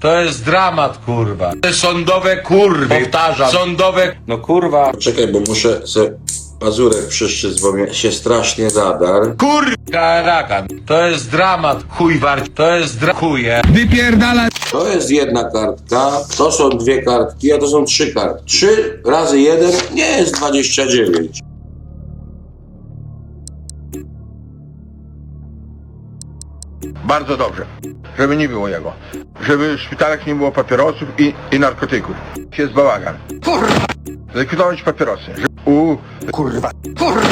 To jest dramat, kurwa. Te sądowe kurwy. Powtarzam. Sądowe... No kurwa. Czekaj, bo muszę se pazurek przyszczyc, bo mnie się strasznie zadar. Kurwa, rakan. To jest dramat, chuj warci. To jest dra... chuje. To jest jedna kartka, to są dwie kartki, a to są trzy kartki. Trzy razy jeden nie jest 29. Bardzo dobrze. Żeby nie było jego. Żeby w szpitalach nie było papierosów i, i narkotyków. Jest bałagan. Kurwa! Zlikwidować papierosy. U... Kurwa. Kurwa.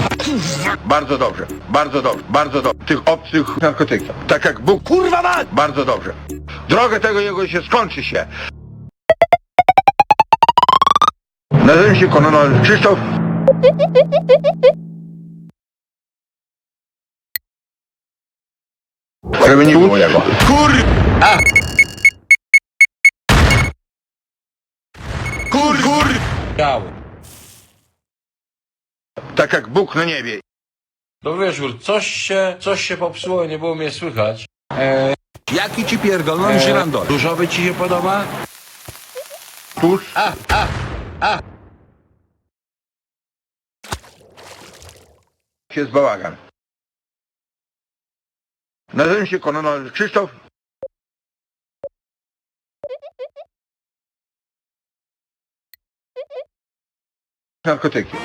Bardzo dobrze. Bardzo dobrze. Bardzo dobrze. Tych obcych narkotyków. Tak jak Bóg. Kurwa ma! Bardzo dobrze. Drogę tego jego się skończy się. Nazywam się Kononel Krzysztof. Żeby nie było jego. Kur... A! Kur... Kur... Biały. Tak jak Bóg na niebie. No wieczór, coś się, coś się popsuło, nie było mnie słychać. Jaki ci pierdolną żyrandol? Różowy ci się podoba? Tuż. A, a, a. Jest bałagan. Nazywam się Kononel Krzysztof. Narkotyki.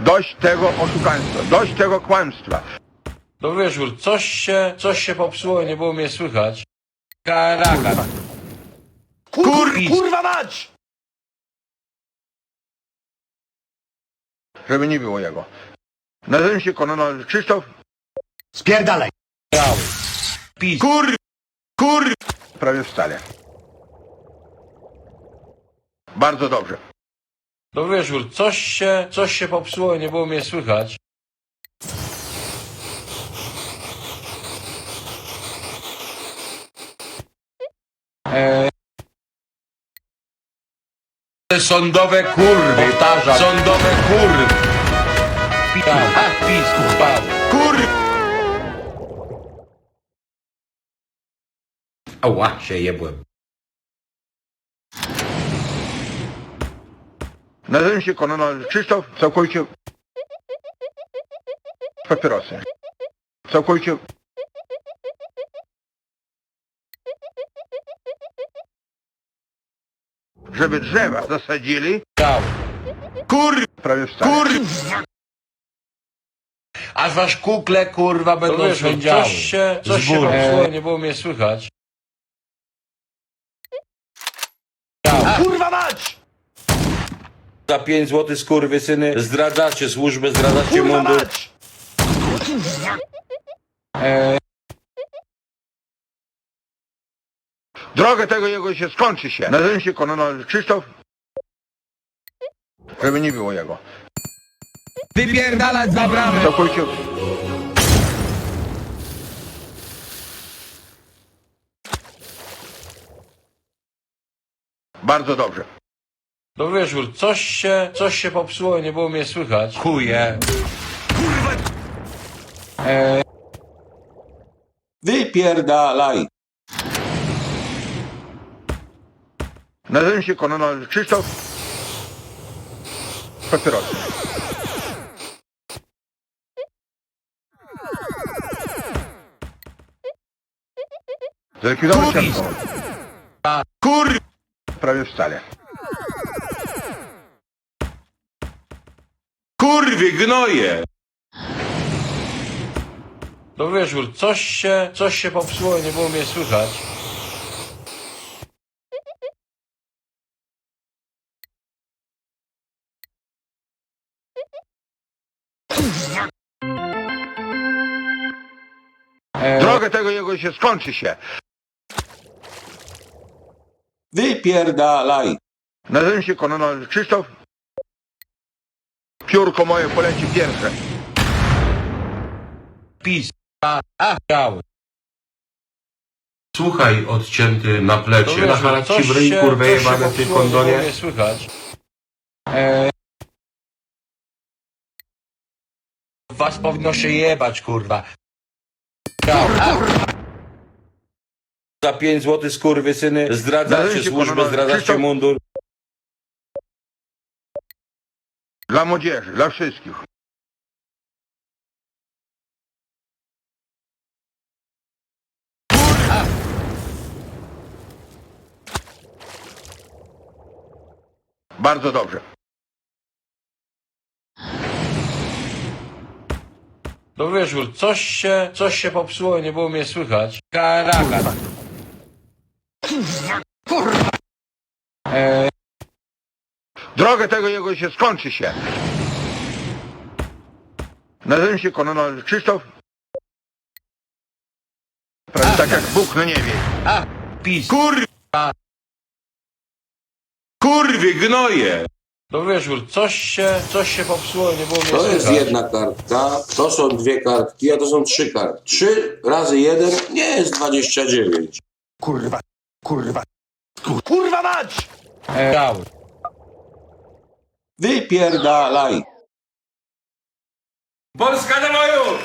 Dość tego oszukaństwa, dość tego kłamstwa. No wieczór, coś się, coś się popsuło, nie było mnie słychać. Karakan. Kur, kurwa mać! Żeby nie było jego. Nazywam się Kononel Krzysztof. Spierdalaj! Pis. Kur... Kur... Prawie w stale. Bardzo dobrze. No wieczór, coś się, coś się popsuło, nie było mnie słychać. Te sądowe kurwy, powtarzam, sądowe kurwy. Pijał, a pis, kurwa. Kur... Ała, się jebłem. Nazywam się Kononel Krzysztof. Całkowicie... Papierosy. Całkowicie... Żeby drzewa zasadzili. Kur... prawie w stale. Kur... Aż wasz kukle, kurwa, będą wiesz, swędziały. coś się, coś się góry. popsuło, nie było mnie słychać. Kurwa mać! Za 5 zł skurwysyny zdradzacie służbę, zdradzacie Kurwa mundur. mać! Drogę tego jego się skończy się. Nazywam się Kononel Krzysztof. Żeby nie było jego. Wypierdalać za bramę! Całkowicie... Bardzo dobrze. No wieczór, coś się, coś się popsuło, nie było mnie słychać. Chuje. Wypierdalaj. Nazywam się Kononel Krzysztof. Papierosy. Zlikwidować Kurwa. alkohol. Kur... Prawie w stale. Kurwy, gnoje! No wieczór, coś się, coś się popsuło, nie było mnie słychać. Drogę tego jego się skończy się. Wypierdalaj. Nazywam się Kononel Krzysztof. Piórko moje poleci pierwsze. Pis. A, biały. Słuchaj, odcięty na plecie. Nachalać ci w ryj, kurwa, jebane, ty Nie kondonie. mnie słychać. Was powinno się jebać, kurwa. Ja, a, Za 5 zł skurwysyny zdradzacie Należy się służbę, panowie- zdradzacie Krzysztof- mundur. Dla młodzieży, dla wszystkich. Bardzo dobrze. No wiesz, kur, coś się, coś się popsuło, nie było mnie słychać. Karaka. Drogę tego jego się skończy się. Nazywam się kolonel Krzysztof. Prawie tak jak Bóg na niebie. a, pis. Kurwa! Kurwy, gnoje! No wiesz, kur, coś się, coś się popsuło, nie było mnie To słychać. jest jedna kartka, to są dwie kartki, a to są trzy kartki. Trzy razy jeden nie jest 29. Kurwa, kurwa, kur- kurwa mać! Biały. Wypierdalaj. Polska do boju!